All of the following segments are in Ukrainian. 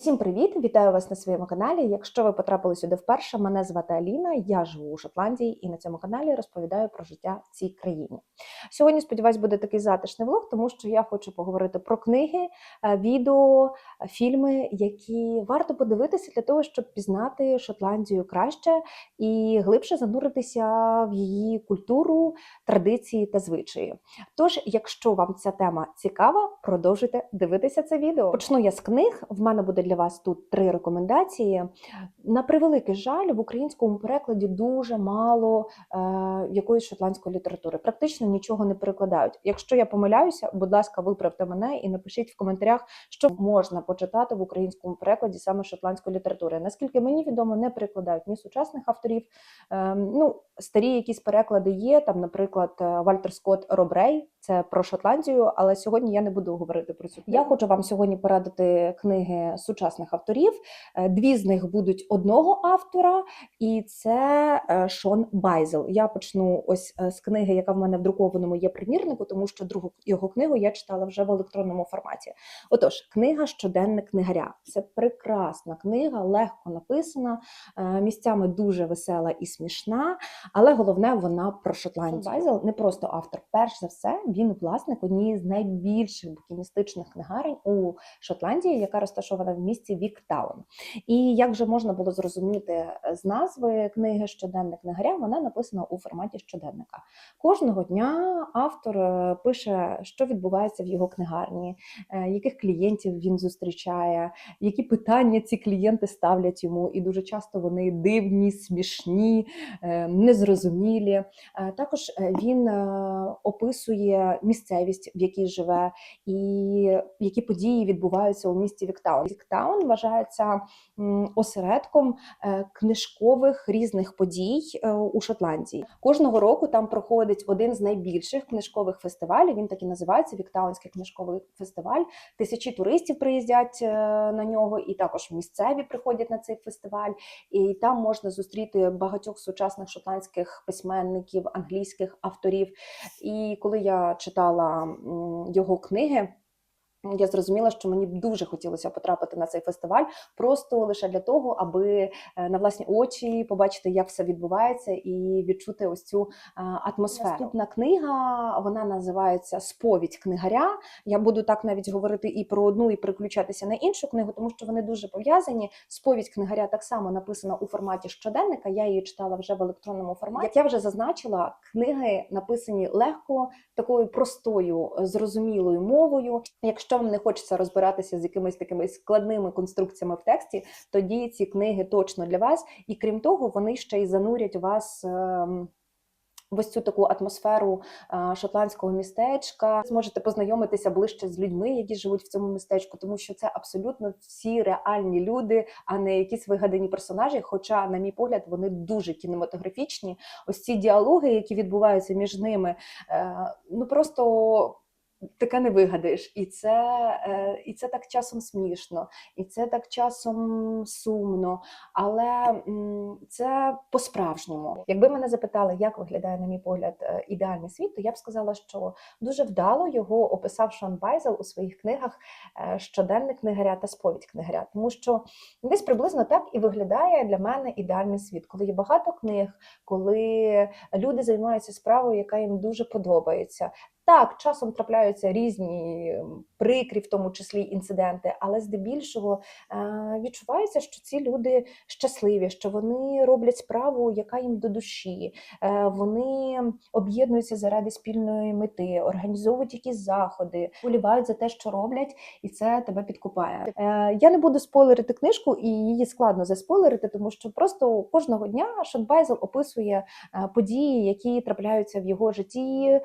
Всім привіт! Вітаю вас на своєму каналі. Якщо ви потрапили сюди вперше, мене звати Аліна, я живу у Шотландії і на цьому каналі розповідаю про життя в цій країні. Сьогодні, сподіваюсь, буде такий затишний влог, тому що я хочу поговорити про книги, е, відео, е, фільми, які варто подивитися для того, щоб пізнати Шотландію краще і глибше зануритися в її культуру, традиції та звичаї. Тож, якщо вам ця тема цікава, продовжуйте дивитися це відео. Почну я з книг. В мене буде для вас тут три рекомендації. На превеликий жаль, в українському перекладі дуже мало е, якоїсь шотландської літератури. Практично нічого не перекладають. Якщо я помиляюся, будь ласка, виправте мене і напишіть в коментарях, що можна почитати в українському перекладі саме шотландської літератури. Наскільки мені відомо, не перекладають ні сучасних авторів. Е, ну, старі якісь переклади є. Там, наприклад, е, Вальтер Скотт Робрей, це про Шотландію, але сьогодні я не буду говорити про цю. Я хочу вам сьогодні порадити книги сучасних авторів. Е, Дві з них будуть одного автора, і це е, Шон Байзел. Я почну ось е, з книги, яка в мене в друкованому є примірнику, тому що другу його книгу я читала вже в електронному форматі. Отож, книга Щоденник книгаря. Це прекрасна книга, легко написана, е, місцями дуже весела і смішна, але головне, вона про Шотландію. Байзел не просто автор. Перш за все, він власник однієї з найбільших букіністичних книгарень у Шотландії, яка розташована в місті Віктаун. І як вже можна було зрозуміти е, з назви книги Щоденник книгаря, вона написана у форматі щоденника. Кожного дня автор е, пише, що відбувається в його книгарні, е, яких клієнтів він зустрічає, які питання ці клієнти ставлять йому, і дуже часто вони дивні, смішні, незрозумілі. Також він описує місцевість, в якій живе, і які події відбуваються у місті Віктаун. Віктаун вважається осередком е, книжкових різних подій е, у Шотландії. Кожного року там проходить один з найбільших книжкових фестивалів. Він так і називається Віктаунський книжковий фестиваль. Тисячі туристів приїздять е, на нього, і також місцеві приходять на цей фестиваль. І там можна зустріти багатьох сучасних шотландських письменників, англійських авторів. І коли я читала його книги. Я зрозуміла, що мені дуже хотілося потрапити на цей фестиваль просто лише для того, аби е, на власні очі побачити, як все відбувається, і відчути ось цю е, атмосферу. Наступна книга вона називається Сповідь книгаря. Я буду так навіть говорити і про одну, і переключатися на іншу книгу, тому що вони дуже пов'язані. Сповідь книгаря так само написана у форматі щоденника. Я її читала вже в електронному форматі. Як я вже зазначила, книги написані легко, такою простою, е, зрозумілою мовою. Якщо вам не хочеться розбиратися з якимись такими складними конструкціями в тексті, тоді ці книги точно для вас. І крім того, вони ще й занурять вас. ем, в ось цю таку атмосферу е, шотландського містечка. Зможете познайомитися ближче з людьми, які живуть в цьому містечку, тому що це абсолютно всі реальні люди, а не якісь вигадані персонажі. Хоча, на мій погляд, вони дуже кінематографічні. Ось ці діалоги, які відбуваються між ними, е, ну просто. Таке не вигадаєш, і це, е, і це так часом смішно, і це так часом сумно, але це по-справжньому. Якби мене запитали, як виглядає, на мій погляд, е, ідеальний світ, то я б сказала, що дуже вдало його описав Шон Байзел у своїх книгах е, Щоденник книгаря та сповідь книгаря, тому що десь приблизно так і виглядає для мене ідеальний світ, коли є багато книг, коли люди займаються справою, яка їм дуже подобається. Так, часом трапляються різні прикрі, в тому числі інциденти, але здебільшого е, відчувається, що ці люди щасливі, що вони роблять справу, яка їм до душі. Е, Вони об'єднуються заради спільної мети, організовують якісь заходи, болівають за те, що роблять, і це тебе підкупає. Е, Я не буду спойлерити книжку, і її складно заспойлерити, тому що просто кожного дня Шон описує події, які трапляються в його житті,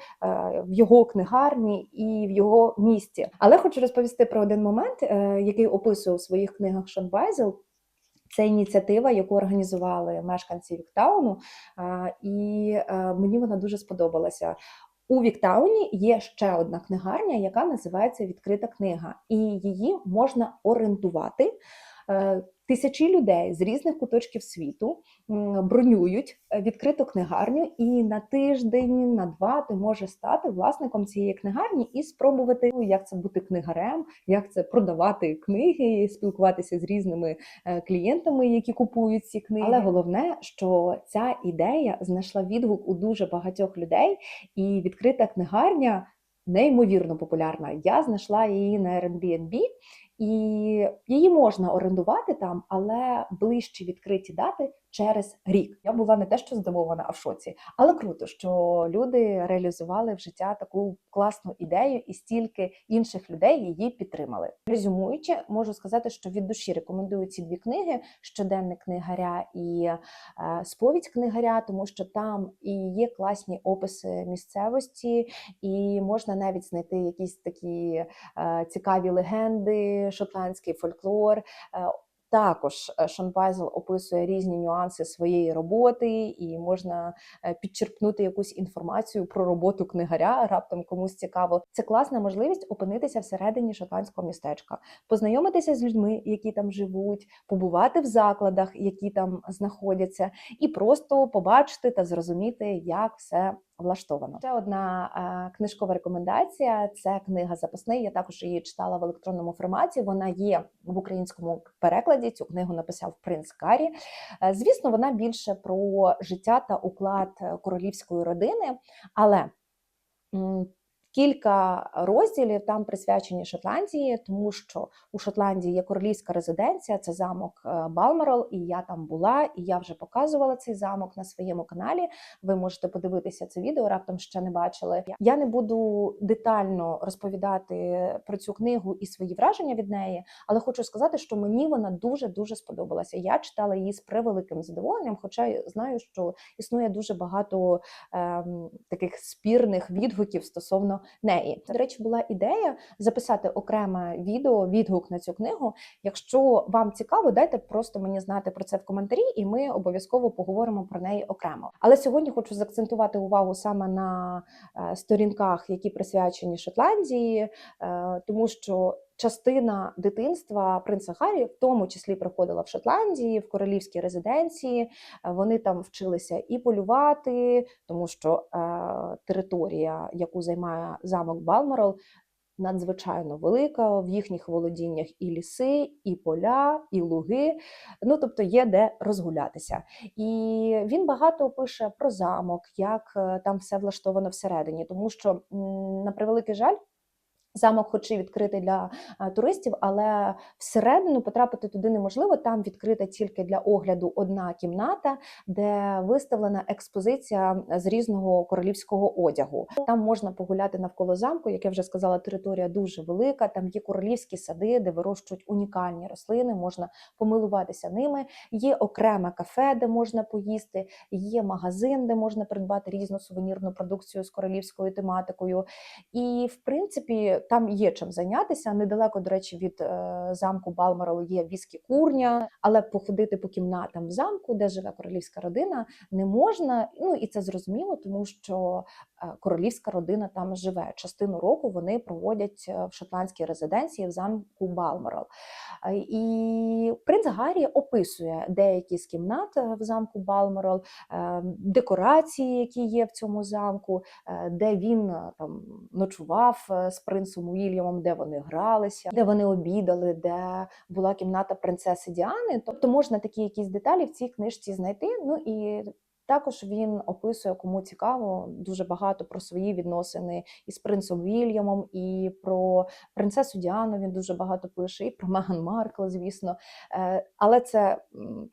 в його книгарні і в його місті. Але хочу розповісти про один момент, е, який описує у своїх книгах Шон. Це ініціатива, яку організували мешканці Віктауну, і е, мені вона дуже сподобалася. У Віктауні є ще одна книгарня, яка називається Відкрита книга, і її можна орендувати. Тисячі людей з різних куточків світу бронюють е, відкриту книгарню, і на тиждень, на два ти можеш стати власником цієї книгарні і спробувати, ну, як це бути книгарем, як це продавати книги, спілкуватися з різними е, клієнтами, які купують ці книги. Але головне, що ця ідея знайшла відгук у дуже багатьох людей, і відкрита книгарня неймовірно популярна. Я знайшла її на Airbnb, і її можна орендувати там, але ближчі відкриті дати через рік. Я була не те, що здивована, а в шоці. Але круто, що люди реалізували в життя таку класну ідею, і стільки інших людей її підтримали. Резюмуючи, можу сказати, що від душі рекомендую ці дві книги: щоденник книгаря і е, сповідь книгаря, тому що там і є класні описи місцевості, і можна навіть знайти якісь такі е, цікаві легенди, шотландський фольклор. Також е, Шон Байзел описує різні нюанси своєї роботи, і можна е, підчерпнути якусь інформацію про роботу книгаря. Раптом комусь цікаво. Це класна можливість опинитися всередині шотландського містечка, познайомитися з людьми, які там живуть, побувати в закладах, які там знаходяться, і просто побачити та зрозуміти, як все влаштовано. Ще одна книжкова рекомендація це книга запасний. Я також її читала в електронному форматі. Вона є в українському перекладі. Цю книгу написав принц Карі. Е, звісно, вона більше про життя та уклад е, королівської родини, але Кілька розділів там присвячені Шотландії, тому що у Шотландії є королівська резиденція, це замок Балмерол, і я там була, і я вже показувала цей замок на своєму каналі. Ви можете подивитися це відео, раптом ще не бачили. Я не буду детально розповідати про цю книгу і свої враження від неї, але хочу сказати, що мені вона дуже дуже сподобалася. Я читала її з превеликим задоволенням, хоча знаю, що існує дуже багато ем, таких спірних відгуків стосовно неї. До речі, була ідея записати окреме відео, відгук на цю книгу. Якщо вам цікаво, дайте просто мені знати про це в коментарі, і ми обов'язково поговоримо про неї окремо. Але сьогодні хочу заакцентувати увагу саме на е, сторінках, які присвячені Шотландії, е, тому що. Частина дитинства принца Гаррі в тому числі проходила в Шотландії, в королівській резиденції. Е, Вони там вчилися і полювати, тому що е, територія, яку займає замок Балморол, надзвичайно велика. В їхніх володіннях і ліси, і поля, і луги. Ну тобто є де розгулятися. І він багато пише про замок, як е, там все влаштовано всередині, тому що на превеликий жаль. Замок, хоч і відкритий для е, туристів, але всередину потрапити туди неможливо. Там відкрита тільки для огляду одна кімната, де виставлена експозиція з різного королівського одягу. Там можна погуляти навколо замку, як я вже сказала, територія дуже велика. Там є королівські сади, де вирощують унікальні рослини, можна помилуватися ними. Є окреме кафе, де можна поїсти, є магазин, де можна придбати різну сувенірну продукцію з королівською тематикою. І в принципі там є чим зайнятися. Недалеко, до речі, від е, замку Балморол є віскі курня, але походити по кімнатам в замку, де живе королівська родина, не можна. Ну і це зрозуміло, тому що е, королівська родина там живе. Частину року вони проводять е, в шотландській резиденції в замку Балморол. Е, І принц Гаррі описує деякі з кімнат в замку Балморол, е, декорації, які є в цьому замку, де він там ночував з принцем Уільямом, де вони гралися, де вони обідали, де була кімната принцеси Діани. Тобто можна такі якісь деталі в цій книжці знайти. Ну і також він описує, кому цікаво, дуже багато про свої відносини із принцем Вільямом, і про принцесу Діану він дуже багато пише, і про Меган Маркл, звісно. Е, Але це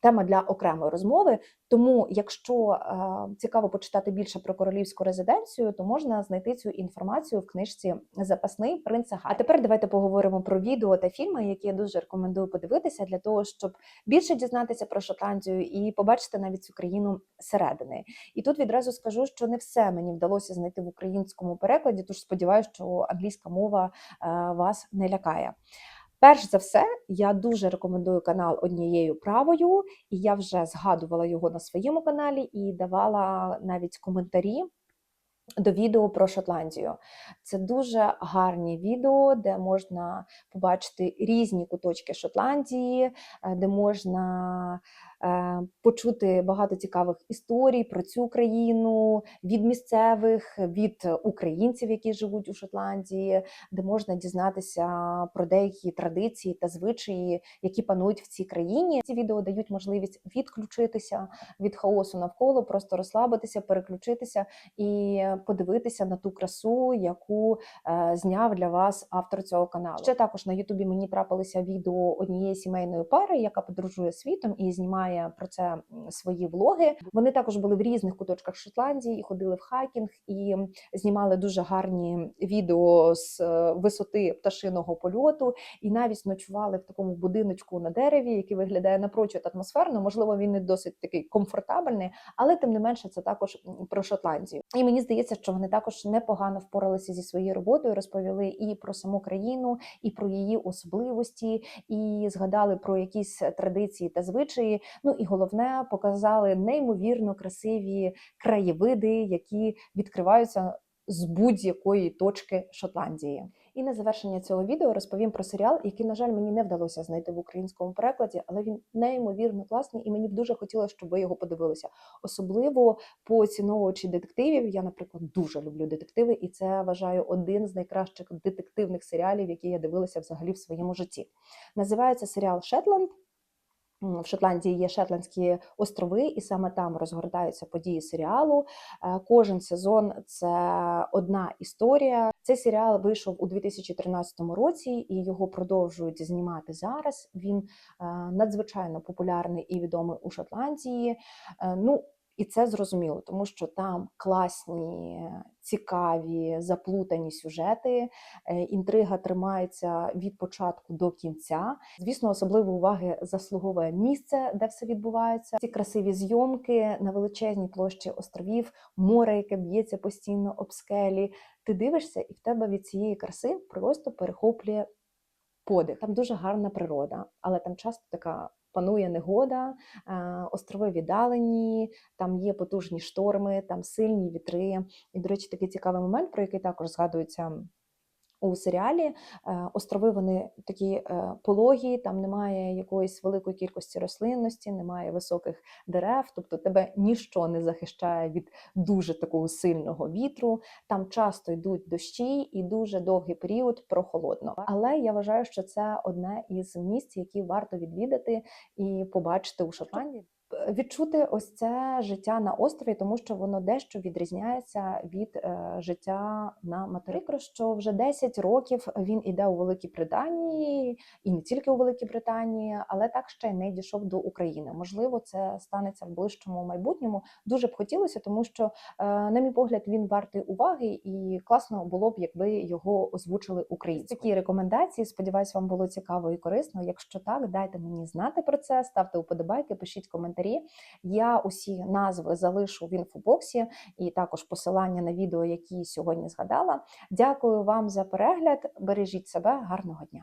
тема для окремої розмови. Тому, якщо е, цікаво почитати більше про королівську резиденцію, то можна знайти цю інформацію в книжці Запасний принца Гаррі». А тепер давайте поговоримо про відео та фільми, які я дуже рекомендую подивитися для того, щоб більше дізнатися про Шотландію і побачити навіть цю країну зсередини. І тут відразу скажу, що не все мені вдалося знайти в українському перекладі, тож сподіваюся, що англійська мова е, вас не лякає. Перш за все, я дуже рекомендую канал однією правою, і я вже згадувала його на своєму каналі і давала навіть коментарі до відео про Шотландію. Це дуже гарні відео, де можна побачити різні куточки Шотландії, е, де можна почути багато цікавих історій про цю країну від місцевих, від українців, які живуть у Шотландії, де можна дізнатися про деякі традиції та звичаї, які панують в цій країні. Ці відео дають можливість відключитися від хаосу навколо, просто розслабитися, переключитися і подивитися на ту красу, яку е, зняв для вас автор цього каналу. Ще також на Ютубі мені трапилися відео однієї сімейної пари, яка подорожує світом і знімає про це свої влоги. Вони також були в різних куточках Шотландії і ходили в хайкінг і знімали дуже гарні відео з е, висоти пташиного польоту, і навіть ночували в такому будиночку на дереві, який виглядає напрочуд атмосферно. Можливо, він не досить такий комфортабельний, але тим не менше це також про Шотландію. І мені здається, що вони також непогано впоралися зі своєю роботою, розповіли і про саму країну, і про її особливості, і згадали про якісь традиції та звичаї. Ну і головне, показали неймовірно красиві краєвиди, які відкриваються з будь-якої точки Шотландії. І на завершення цього відео розповім про серіал, який, на жаль, мені не вдалося знайти в українському перекладі, але він неймовірно класний, і мені б дуже хотілося, щоб ви його подивилися. Особливо поціновувачі детективів. Я, наприклад, дуже люблю детективи, і це вважаю один з найкращих детективних серіалів, які я дивилася взагалі в своєму житті. Називається серіал Шетланд. В Шотландії є Шетландські острови, і саме там розгортаються події серіалу. Е, Кожен сезон це одна історія. Цей серіал вийшов у 2013 році, і його продовжують знімати зараз. Він е, надзвичайно популярний і відомий у Шотландії. Е, Ну і це зрозуміло, тому що там класні, цікаві, заплутані сюжети. Е, Інтрига тримається від початку до кінця. Звісно, особливої уваги заслуговує місце, де все відбувається. Ці красиві зйомки на величезній площі островів, море, яке б'ється постійно об скелі. Ти дивишся, і в тебе від цієї краси просто перехоплює подих. Там дуже гарна природа, але там часто така. Панує негода, е, острови віддалені, там є потужні шторми, там сильні вітри. І, до речі, такий цікавий момент, про який також згадується у серіалі. Е, Острови вони такі е, пологі, там немає якоїсь великої кількості рослинності, немає високих дерев, тобто тебе ніщо не захищає від дуже такого сильного вітру. Там часто йдуть дощі і дуже довгий період прохолодно. Але я вважаю, що це одне із місць, які варто відвідати і побачити у Шотландії. Відчути ось це життя на острові, тому що воно дещо відрізняється від е, життя на материку. Що вже 10 років він іде у Великій Британії, і не тільки у Великій Британії, але так ще й не дійшов до України. Можливо, це станеться в ближчому майбутньому. Дуже б хотілося, тому що, е, на мій погляд, він вартий уваги, і класно було б, якби його озвучили українською. Такі рекомендації. Сподіваюсь, вам було цікаво і корисно. Якщо так, дайте мені знати про це, ставте уподобайки, пишіть Я усі назви залишу в інфобоксі і також посилання на відео, які сьогодні згадала. Дякую вам за перегляд. Бережіть себе, гарного дня!